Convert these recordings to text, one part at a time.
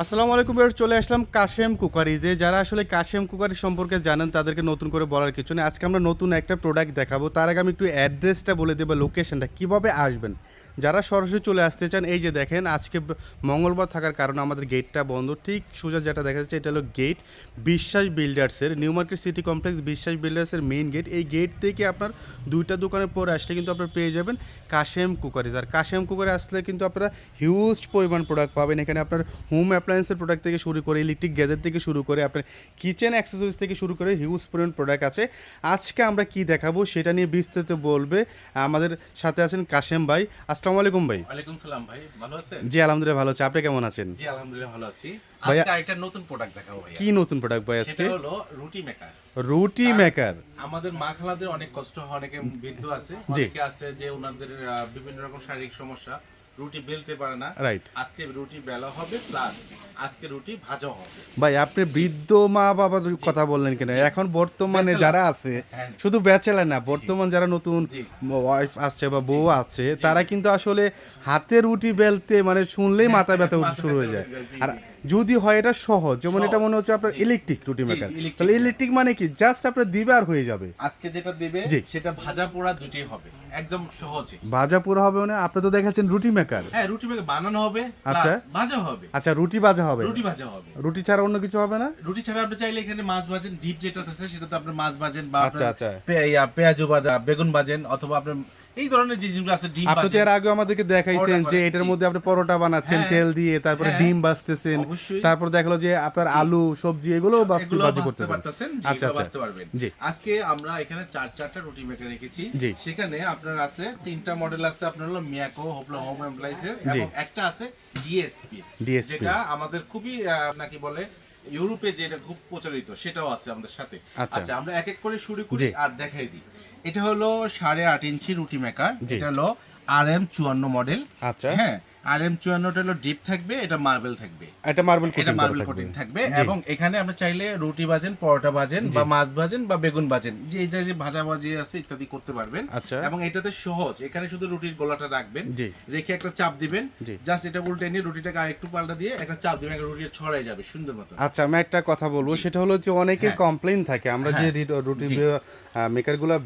আসসালামু আলাইকুম এবার চলে আসলাম কাশেম কুকারি। যে যারা আসলে কাশেম কুকারি সম্পর্কে জানেন, তাদেরকে নতুন করে বলার কিছু নেই। আজকে আমরা নতুন একটা প্রোডাক্ট দেখাবো। তার আগে আমি একটু অ্যাড্রেসটা বলে দেবো লোকেশনটা কীভাবে আসবেন? যারা সরাসরি চলে আসতে চান, এই যে দেখেন, আজকে মঙ্গলবার থাকার কারণে আমাদের গেটটা বন্ধ। ঠিক সোজা যেটা দেখা যাচ্ছে, এটা হলো gate Biswas বিল্ডার্সের new market city complex Biswas বিল্ডার্সের main gate এই গেট থেকে আপনার দুইটা দোকানের পরে আসলে কিন্তু আপনার পেয়ে যাবেন কাশেম কুকারিজ আর কাশেম কুকারে আসলে কিন্তু আপনারা হিউজ পরিমাণ প্রোডাক্ট পাবেন। এখানে আপনার হোম অ্যাপ্লায়েন্সের প্রোডাক্ট থেকে শুরু করে ইলেকট্রিক গ্যাজেট থেকে শুরু করে, আপনার কিচেন অ্যাক্সেসরিজ থেকে শুরু করে হিউজ পরিমাণ প্রোডাক্ট আছে। আজকে আমরা কি দেখাবো, সেটা নিয়ে বিস্তারিত বলবে আমাদের সাথে আছেন কাশেম ভাই। আসসালামু আলাইকুম ভাই। ওয়ালাইকুম সালাম ভাই ভালো আছেন? জি আলহামদুলিল্লাহ ভালো আছে। আপনি কেমন আছেন? জি আলহামদুলিল্লাহ ভালো আছি। ভাই আজকে একটা নতুন প্রোডাক্ট দেখাবো ভাই কি নতুন প্রোডাক্ট ভাই আজকে? সেটা হলো রুটি মেকার রুটি মেকার আমাদের মা খালাদের অনেক কষ্ট হয় অনেকে বৃদ্ধ আছে। অনেকে আছে যে ওনাদের বিভিন্ন রকম শারীরিক সমস্যা। রুটি বেলতে পারে না। রাইট আজকে রুটি বেলা হবে প্লাস আজকে রুটি ভাজা হবে। ভাই আপনি বৃদ্ধ মা বাবার কথা বললেন কেন? এখন বর্তমানে যারা আছে হ্যাঁ। শুধু ব্যাচেলার না বর্তমান যারা নতুন ওয়াইফ আছে বা বউ আছে তারা কিন্তু আসলে হাতে রুটি বেলতে মানে শুনলেই মাথা ব্যথা শুরু হয়ে যায়। হ্যাঁ, আর যদি হয় এটা সহজ। যেমন এটা মনে হচ্ছে আপনার ইলেকট্রিক রুটি মেকার তাহলে ইলেকট্রিক মানে কি? জাস্ট আপনার দিবে আর হয়ে যাবে। আজকে যেটা দেবে। সেটা ভাজা পোড়া দুটোই হবে। একদম সহজে। ভাজা পুরো হবে না আপনি তো দেখাচ্ছেন রুটি মেকার হ্যাঁ রুটি মেকার বানানো হবে আচ্ছা। ভাজা হবে। আচ্ছা রুটি ভাজা হবে। রুটি ভাজা হবে। রুটি ছাড়া অন্য কিছু হবে না? রুটি ছাড়া আপনি চাইলে এখানে মাছ ভাজেন ডিপ যেটা আছে সেটাতে আপনি মাছ ভাজেন বা আচ্ছা, আচ্ছা। পেঁয়াজু ভাজা বেগুন ভাজেন অথবা আপনার এই ধরনের যে জিনিসগুলো আছে ডিম আপনি এর আগে আমাদেরকে দেখাইছেন যে এটার মধ্যে আপনি পরোটা বানাচ্ছেন হ্যাঁ। তেল দিয়ে তারপরে হ্যাঁ। ডিম তারপর দেখল যে আপনার আলু সবজি এগুলো বাজি পারতেছেন আচ্ছা আচ্ছা। পারবেন। আজকে আমরা এখানে চার চারটা রুটি মেকার রেখেছি। সেখানে আপনার আছে তিনটা মডেল আছে আপনার হলো মিয়াকো হোপলো হোম। এবং একটা আছে ডিএসপি যেটা আমাদের খুবই নাকি বলে ইউরোপে যেটা খুব প্রচলিত সেটাও আছে আমাদের সাথে। আচ্ছা। আচ্ছা আমরা এক এক করে শুরু করি আর দেখাই দিই। এটা হলো সাড়ে আট ইঞ্চি রুটি মেকার। এটা হলো আর এম চুয়ান্ন মডেল আচ্ছা হ্যাঁ আর এম চুয়ান্নটা হলো ডিপ থাকবে এটা মার্বেল থাকবে। এটা মার্বেল এটা মার্বেল কোটিং থাকবে। এবং এখানে আপনি চাইলে রুটি ভাজেন পরোটা ভাজেন বা মাছ ভাজেন বা বেগুন ভাজেন যে এটা যে ভাজা ভাজি আছে ইত্যাদি করতে পারবেন। আচ্ছা। এবং এটাতে সহজ এখানে শুধু রুটির গোলাটা রাখবেন রেখে একটা চাপ দিবেন জাস্ট এটা উল্টে নিয়ে রুটিটাকে আরেকটু পাল্টা দিয়ে একটা চাপ দিবেন একটা রুটি ছড়াই যাবে সুন্দর মতো আচ্ছা আমি একটা কথা বলব সেটা হলো যে অনেকের হ্যাঁ। কমপ্লেইন থাকে আমরা যে রুটি জি। মেকারগুলো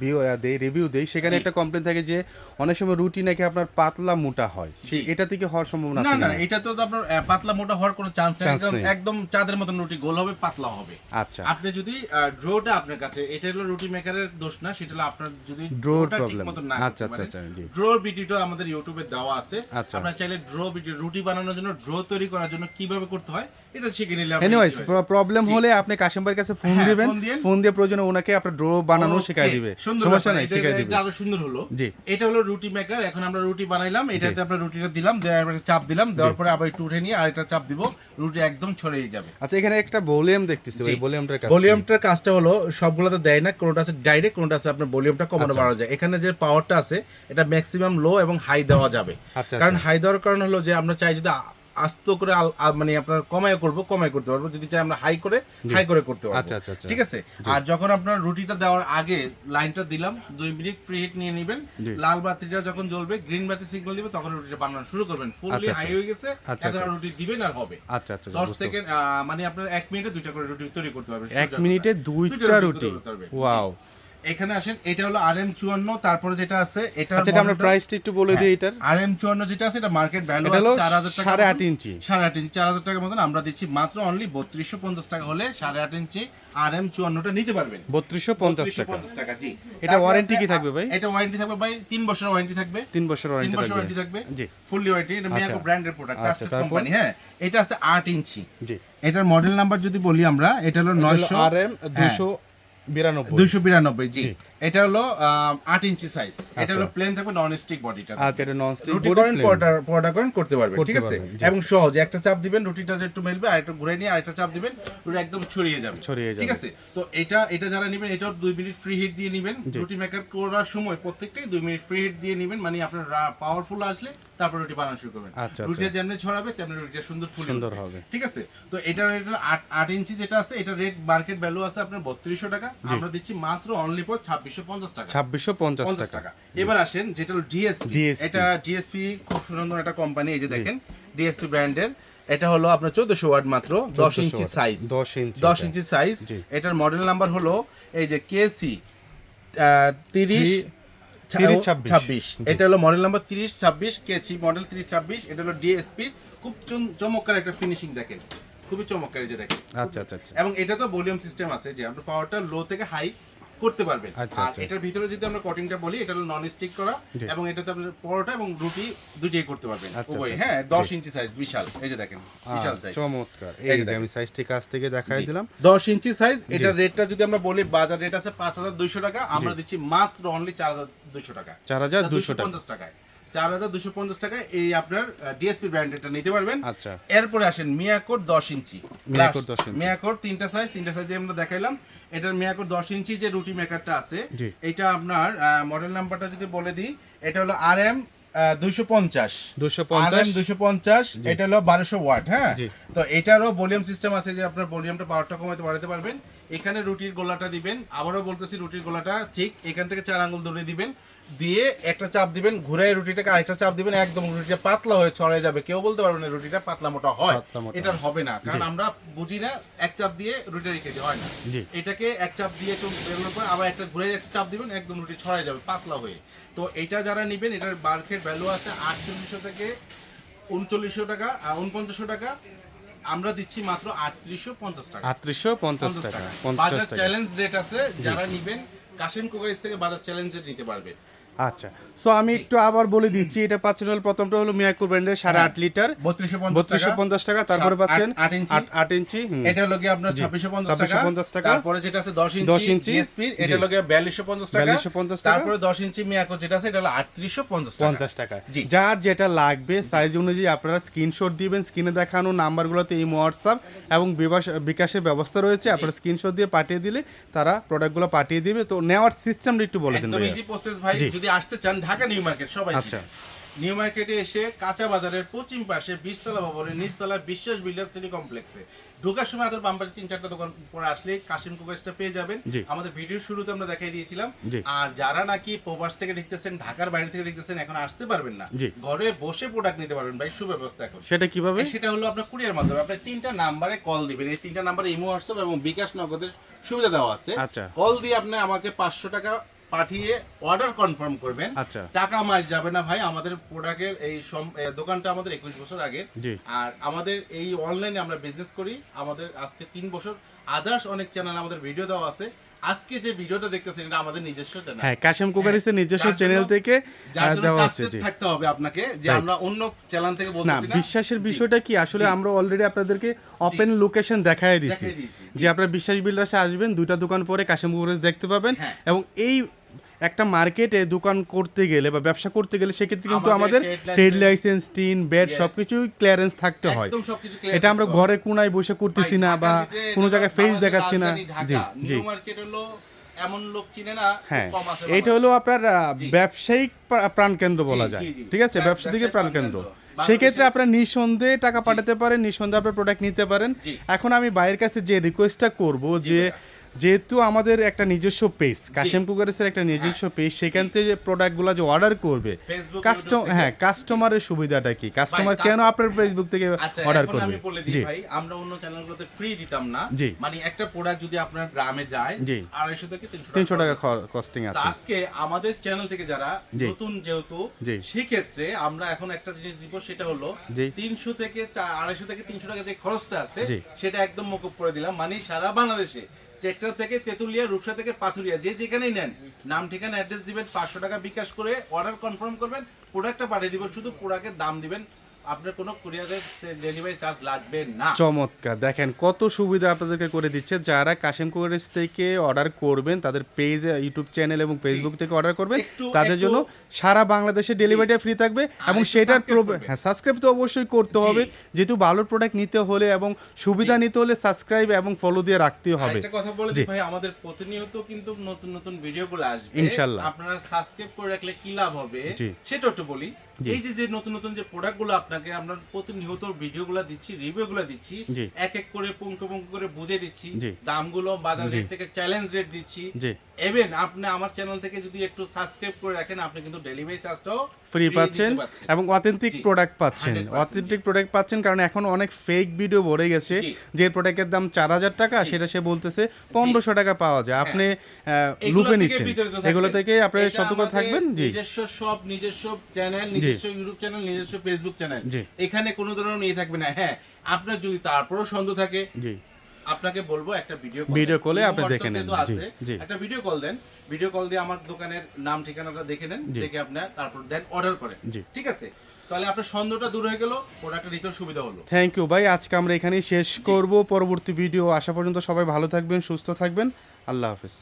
দেই রিভিউ দেই সেখানে একটা কমপ্লেইন থাকে যে অনেক সময় রুটি নাকি আপনার পাতলা মোটা হয় সে- জি। এটা হওয়ার সম্ভাবনা আছে না কিনা? এটা তো আপনার পাতলা মোটা হওয়ার কোনো চান্স নেই একদম একদম চাঁদের মতন রুটি গোল হবে পাতলা হবে। আচ্ছা। আপনি যদি ড্রোটা আপনার কাছে এটা হলো রুটি মেকারের দোষ না সেটা হলো আপনার যদি না আচ্ছা, আচ্ছা, আচ্ছা। ড্রোর ভিডিওটা আমাদের ইউটিউবে দেওয়া আছে। আচ্ছা। আপনারা চাইলে ড্রো ভিডিও রুটি বানানোর জন্য ড্রো তৈরি করার জন্য কীভাবে করতে হয় এটা শিখে নিলে। প্রবলেম হলে আপনি কাশিম ভাইয়ের কাছে ফোন হ্যাঁ, দিবেন। ফোন দিয়ে। প্রয়োজনে ওনাকে আপনার ড্র বানানো Okay, দিবে। সুন্দর সমস্যা নাই এটা- আরও সুন্দর হলো। জি। এটা হলো রুটি মেকার এখন আমরা রুটি বানাইলাম এটাতে আমরা রুটিটা দিলাম চাপ দিলাম দেওয়ার পরে আবার একটু উঠে নিয়ে আরেকটা চাপ দিব রুটি একদম ছড়িয়ে যাবে। আচ্ছা এখানে একটা ভলিউম দেখতেছি ওই ভলিউমটার কাজ ভলিউমটার কাজটা হলো সবগুলোতে দেয় না কোনটা আছে ডাইরেক্ট কোনটা আছে আপনার ভলিউমটা কমানো আচ্ছা। বাড়ানো যায়। এখানে যে পাওয়ারটা আছে এটা ম্যাক্সিমাম লো এবং হাই দেওয়া যাবে। আচ্ছা কারণ আচ্ছা। হাই দেওয়ার কারণ হলো যে আমরা চাই যদি আস্ত করে মানে আপনার কমায় করব কমায় করতে পারব। যদি চাই আমরা হাই করে হাই করে করতে পারব। আচ্ছা, আচ্ছা, আচ্ছা। ঠিক আছে? আর যখন আপনার রুটিটা দেওয়ার আগে লাইনটা দিলাম দুই মিনিট প্রি হিট নিয়ে নেবেন। লাল বাতিটা যখন জ্বলবে গ্রিন বাতি সিগন্যাল দিবে তখন রুটিটা বানানো শুরু করবেন। ফুললি আচ্ছা, হাই আচ্ছা। হয়ে গেছে এখন। রুটি দিবেন আর হবে। আচ্ছা আচ্ছা দশ বুঝতে সেকেন্ড মানে আপনার এক মিনিটে দুইটা করে রুটি তৈরি করতে পারবেন। এক সোজা মিনিটে কথা। দুইটা রুটি ওয়াও এখানে আসেন এটা হলো আর এম চুয়ান্ন তারপরে যেটা আছে এটা আচ্ছা এটা আমরা প্রাইসটা একটু বলে দিই এটার। আর এম চুয়ান্ন যেটা আছে এটা মার্কেট ভ্যালু চার হাজার টাকা সাড়ে মতন। আট ইঞ্চি। সাড়ে আট ইঞ্চি চার হাজার টাকার মতন। আমরা দিচ্ছি মাত্র অনলি বত্রিশশো পঞ্চাশ টাকা হলে সাড়ে আট ইঞ্চি আর এম চুয়ান্নটা নিতে পারবেন। বত্রিশশো পঞ্চাশ টাকা। 3250 টাকা জি। এটা ওয়ারেন্টি কি থাকবে ভাই? এটা ওয়ারেন্টি থাকবে ভাই তিন বছরের ওয়ারেন্টি থাকবে। তিন বছর তিন ওয়ারেন্টি বছর ওয়ারেন্টি থাকবে। থাকবে জি। ফুললি ওয়ারেন্টি এটা মিয়াকো। ব্র্যান্ডের প্রোডাক্ট কাস্টম কোম্পানি হ্যাঁ। এটা আছে আট ইঞ্চি। জি। এটার মডেল নাম্বার যদি বলি আমরা এটা হলো নয়শো আর এম দুশো বিরানব্বই দুইশো বিরানব্বই জি। জি। এটা হলো আট ইঞ্চি সাইজ এটা। হলো প্লেন থাকবে নন স্টিক বডিটা আচ্ছা এটা নন স্টিক রুটি করেন পরোটা পরোটা করেন করতে পারবেন ঠিক আছে? এবং সহজ একটা চাপ দিবেন রুটিটা একটু মেলবে আর একটু ঘুরে নিয়ে আরেকটা চাপ দিবেন রুটি একদম ছড়িয়ে যাবে। ছড়িয়ে ঠিক আছে? তো এটা এটা যারা নেবেন এটাও দুই মিনিট ফ্রি হিট দিয়ে নেবেন। রুটি মেকার করার সময় প্রত্যেকটাই দুই মিনিট ফ্রি হিট দিয়ে নেবেন মানে আপনার পাওয়ারফুল আসলে তারপর রুটি বানানো শুরু করবেন। আচ্ছা, রুটিটা আচ্ছা। যেমনি ছড়াবে তেমনি রুটিটা সুন্দর ফুলে সুন্দর হবে। ঠিক আছে? তো এটা এটা আট আট ইঞ্চি যেটা আছে এটা রেট মার্কেট ভ্যালু আছে আপনার বত্রিশশো টাকা। আমরা দিচ্ছি মাত্র অনলি ফর ছাব্বিশশো পঞ্চাশ টাকা। ছাব্বিশশো পঞ্চাশ টাকা। এবার আসেন যেটা হলো ডিএসপি এটা ডিএসপি খুব সুন্দর একটা কোম্পানি এই যে দেখেন ডিএসপি ব্র্যান্ডের এটা হলো আপনার চোদ্দশো ওয়াট মাত্র দশ ইঞ্চি সাইজ 10 ইঞ্চি দশ ইঞ্চি সাইজ এটার মডেল নাম্বার হলো এই যে কেসি তিরিশ ছাব্বিশ। এটা হলো মডেল নাম্বার তিরিশ ছাব্বিশ কেসি মডেল তিরিশ ছাব্বিশ। এটা হলো ডিএসপি খুব চম- চমৎকার একটা ফিনিশিং দেখেন। খুবই চমৎকার এই যে দেখেন। আচ্ছা আচ্ছা আচ্ছা। এবং এটা তো ভলিউম সিস্টেম আছে যে আপনি পাওয়ারটা লো থেকে হাই করতে পারবেন। আচ্ছা, আর আচ্ছা। এটার ভিতরে যদি আমরা কটিংটা বলি এটা নন স্টিক করা এবং এটাতে আপনি পরোটা এবং রুটি দুটোই করতে পারবেন আচ্ছা, উভয়। হ্যাঁ জি। দশ ইঞ্চি সাইজ বিশাল। এই যে দেখেন বিশাল সাইজ চমৎকার। এই যে আমি সাইজটি কাছ থেকে দেখাই দিলাম। দশ ইঞ্চি সাইজ এটার রেটটা যদি আমরা বলি বাজার রেট আছে পাঁচ হাজার দুইশো টাকা আমরা দিচ্ছি মাত্র অনলি চার হাজার দুইশো টাকা। চার হাজার দুশো টাকা। পঞ্চাশ টাকায়। চার হাজার দুশো পঞ্চাশ টাকায় এই আপনার ডিএসপি ব্র্যান্ডেরটা নিতে পারবেন। আচ্ছা। এরপরে আসেন মিয়াকোর দশ ইঞ্চি। মিয়াকোর 10 ইঞ্চি। মিয়াকোর তিনটা সাইজ তিনটা সাইজে আমরা দেখাইলাম। এটার মিয়াকোর দশ ইঞ্চি যে রুটি মেকারটা আছে এটা আপনার মডেল নাম্বারটা যদি বলে দিই এটা হলো আর এম এটা হলো বারোশো ওয়াট হ্যাঁ? তো এটারও ভলিউম সিস্টেম আছে যে আপনার ভলিউমটা পাওয়ারটা কমাতে বাড়াতে পারবেন। এখানে রুটির গোলাটা দিবেন। আবারও বলতেছি রুটির গোলাটা ঠিক এখান থেকে চার আঙ্গুল ধরে দিবেন। দিয়ে একটা চাপ দিবেন ঘুরে রুটিটাকে আরেকটা চাপ দিবেন একদম রুটিটা পাতলা হয়ে ছড়ে যাবে। কেউ বলতে পারবে না রুটিটা পাতলা মোটা হয়। এটা হবে না কারণ আমরা বুঝি না এক চাপ দিয়ে রুটি রেখেছি হয় না। এটাকে এক চাপ দিয়ে একটু বেরোনোর পর আবার একটা ঘুরে একটা চাপ দিবেন একদম রুটি ছড়াই যাবে পাতলা হয়ে। তো এটা যারা নেবেন এটার বার্কের ভ্যালু আছে আটচল্লিশশো থেকে উনচল্লিশশো টাকা উনপঞ্চাশশো টাকা। আমরা দিচ্ছি মাত্র আটত্রিশশো পঞ্চাশ টাকা। আটত্রিশশো পঞ্চাশ টাকা বাজার টাকা। চ্যালেঞ্জ রেট আছে যারা নিবেন কাশিম কুকারিজ থেকে বাজার চ্যালেঞ্জের নিতে পারবে। আচ্ছা সো আমি একটু আবার বলে দিচ্ছি এটা পাচ্ছেন হলো প্রথমটা হলো মিয়াকুর ব্র্যান্ডের সাড়ে আট লিটার বত্রিশশো পঞ্চাশ টাকা তারপরে পাচ্ছেন আট- ইঞ্চি। ইঞ্চি। এটা হলো গিয়ে আপনার ছাব্বিশশো পঞ্চাশ টাকা 2650 টাকা। তারপরে যেটা আছে দশ 10 ইঞ্চি ইঞ্চি। ডিএসপি এটা। হলো গিয়ে বিয়াল্লিশশো পঞ্চাশ টাকা 4250 টাকা। তারপরে দশ ইঞ্চি মিয়াকো যেটা আছে এটা হলো আটত্রিশশো পঞ্চাশ টাকা পঞ্চাশ টাকা। যার যেটা লাগবে সাইজ অনুযায়ী আপনারা স্ক্রিনশট দিবেন স্ক্রিনে দেখানো নাম্বারগুলোতে এই হোয়াটসঅ্যাপ এবং বিকাশের ব্যবস্থা রয়েছে আপনারা স্ক্রিনশট দিয়ে পাঠিয়ে দিলে তারা প্রোডাক্টগুলো পাঠিয়ে দিবে তো নেওয়ার সিস্টেমটা একটু বলে দিন একদম ইজি প্রসেস ভাই জি। যদি আসতে চান ঢাকা নিউ মার্কেট সবাই আচ্ছা। নিউ মার্কেটে এসে কাঁচা বাজারের পশ্চিম পাশে বিশতলা ভবনের নিচতলা বিশ্বাস বিল্ডার সিটি কমপ্লেক্সে। ঢোকার সময় আমাদের বাম পাশে তিন চারটা দোকান পরে আসলে কাশিম কুকারিজটা পেয়ে যাবেন। আমাদের ভিডিওর শুরুতে আমরা দেখাই দিয়েছিলাম। আর যারা নাকি প্রবাস থেকে দেখতেছেন ঢাকার বাইরে থেকে দেখতেছেন এখন আসতে পারবেন না। ঘরে বসে প্রোডাক্ট নিতে পারবেন ভাই সুব্যবস্থা এখন। সেটা কীভাবে? সেটা হলো আপনার কুরিয়ার মাধ্যমে। আপনি তিনটা নাম্বারে কল দিবেন। এই তিনটা নাম্বারে ইমো হোয়াটসঅ্যাপ এবং বিকাশ নগদের সুবিধা দেওয়া আছে। আচ্ছা। কল দিয়ে আপনি আমাকে পাঁচশো টাকা পাঠিয়ে অর্ডার কনফার্ম করবেন। আচ্ছা। টাকা মার যাবে না ভাই আমাদের প্রোডাক্টের এই দোকানটা আমাদের একুশ বছর আগে। আর আমাদের এই অনলাইনে আমরা বিজনেস করি। আমাদের আজকে তিন বছর। আদার্স অনেক চ্যানেল আমাদের ভিডিও দেওয়া আছে। আজকে যে ভিডিওটা দেখতেছেন এটা আমাদের নিজস্ব চ্যানেল হ্যাঁ কাশেম কুকারিসের নিজস্ব চ্যানেল থেকে দেওয়া আছে জি। থাকতে হবে আপনাকে যে আমরা অন্য চ্যানেল থেকে বলতেছি না। বিশ্বাসের বিষয়টা কি? আসলে আমরা অলরেডি আপনাদেরকে ওপেন লোকেশন দিচ্ছি দিয়েছি, যে আপনারা বিশ্বাস বিল্ডার্সে আসবেন দুইটা দোকান পরে কাশেম কুকারিস দেখতে পাবেন। হ্যাঁ। এবং এই একটা মার্কেটে দোকান করতে গেলে বা ব্যবসা করতে গেলে সেক্ষেত্রে কিন্তু আমাদের ট্রেড লাইসেন্স টিন Yes. সবকিছুই ক্লিয়ারেন্স থাকতে হয়। এটা আমরা ঘরে কোনায় বসে করতেছি না বা কোনো জায়গায় ফেস দেখাচ্ছি না। জি জি। এমন লোক চিনে না হ্যাঁ এইটা হলো আপনার ব্যবসায়িক প্রাণকেন্দ্র বলা যায়। জি, জি। ঠিক আছে? ব্যব- ব্যবসা দিকে প্রাণকেন্দ্র। সেই ক্ষেত্রে আপনারা নিঃসন্দেহে টাকা পাঠাতে পারেন নিঃসন্দেহে আপনার প্রোডাক্ট নিতে পারেন। এখন আমি বাইরের কাছে যে রিকোয়েস্টটা করব যে যেহেতু আমাদের একটা নিজস্ব পেজ কাশেম কুকারিসের একটা নিজস্ব পেজ সেখান থেকে যে প্রোডাক্টগুলো যে অর্ডার করবে কাস্টম হ্যাঁ কাস্টমারের সুবিধাটা কি? কাস্টমার কেন আপনার ফেসবুক থেকে আচ্ছা অর্ডার করবে? আমি বলে দিই জি। ভাই আমরা অন্য চ্যানেলগুলোতে ফ্রি দিতাম না। জি। মানে একটা প্রোডাক্ট যদি আপনার গ্রামে যায় জি। আড়াইশো থেকে তিনশো তিনশো টাকা কস্টিং আছে। আজকে আমাদের চ্যানেল থেকে যারা নতুন যেহেতু জি। সেক্ষেত্রে আমরা এখন একটা জিনিস দিব সেটা হলো জি। তিনশো থেকে চা- আড়াইশো থেকে তিনশো টাকা যে খরচটা আছে সেটা একদম মকুব করে দিলাম। মানে সারা বাংলাদেশে ট্রেক্টর থেকে তেতুলিয়া, রূপসা থেকে পাথুরিয়া, যে যেখানেই নেন, নাম, ঠিকানা, অ্যাড্রেস দিবেন, পাঁচশো টাকা বিকাশ করে অর্ডার কনফার্ম করবেন প্রোডাক্টটা পাঠিয়ে দিবেন শুধু প্রোডাক্টের দাম দিবেন আপনার কোনো কুরিয়ারের ডেলিভারি চার্জ লাগবে না। চমৎকার। দেখেন কত সুবিধা আপনাদেরকে করে দিচ্ছে। যারা কাশেম কুকারিস থেকে অর্ডার করবেন তাদের পেজ ইউটিউব চ্যানেল এবং ফেসবুক থেকে অর্ডার করবেন তাদের জন্য সারা বাংলাদেশে ডেলিভারিটা ফ্রি থাকবে এবং সেটার। হ্যাঁ সাবস্ক্রাইব তো অবশ্যই করতে হবে। যেহেতু ভালো প্রোডাক্ট নিতে হলে এবং সুবিধা নিতে হলে সাবস্ক্রাইব এবং ফলো দিয়ে রাখতে হবে। একটা কথা বলে ভাই আমাদের প্রতিনিয়ত কিন্তু নতুন নতুন ভিডিওগুলো আসবে। ইনশাল্লাহ। আপনারা সাবস্ক্রাইব করে রাখলে কি লাভ হবে সেটা একটু বলি। এই যে যে নতুন নতুন যে প্রোডাক্টগুলো আপনাকে আমরা প্রতিনিয়ত ভিডিওগুলো দিচ্ছি রিভিউগুলো দিচ্ছি। এক এক করে পুঙ্খ পুঙ্খ করে বুঝে দিচ্ছি দামগুলো বাজার রেট থেকে চ্যালেঞ্জ রেট দিচ্ছি। এভেন আপনি আমার চ্যানেল থেকে যদি একটু সাবস্ক্রাইব করে রাখেন আপনি কিন্তু ডেলিভারি চার্জটাও ফ্রি পাচ্ছেন এবং অথেন্টিক প্রোডাক্ট পাচ্ছেন। 100% অথেন্টিক প্রোডাক্ট পাচ্ছেন কারণ এখন অনেক ফেক ভিডিও ভরে গেছে যে প্রোডাক্টের দাম চার হাজার টাকা সেটা সে বলতেছে পনেরোশো টাকা পাওয়া যায়। আপনি আহ, লুফে থেকে নিচ্ছেন। এগুলো থেকে আপনি সতর্ক থাকবেন? জি। নিজস্ব সব নিজস্ব চ্যানেল নিজস্ব ইউটিউব চ্যানেল নিজস্ব ফেসবুক চ্যানেল এখানে কোনো ধরনের ইয়ে থাকবে না। হ্যাঁ আপনার যদি তারপরও সন্দেহ থাকে আপনাকে বলব একটা ভিডিও call এ আপনি দেখে নেন। একটা ভিডিও কল দেন। ভিডিও কল দিয়ে আমার দোকানের নাম ঠিকানাটা দেখে নেন দেখে আপনার তারপর দেন অর্ডার করেন। ঠিক আছে? তাহলে আপনার সন্দেহটা দূর হয়ে গেল প্রোডাক্টটা নিতেও সুবিধা হলো। থ্যাংক ইউ ভাই। আজকে আমরা এখানেই শেষ করব। পরবর্তী ভিডিও আসা পর্যন্ত সবাই ভালো থাকবেন সুস্থ থাকবেন। আল্লাহ হাফেজ।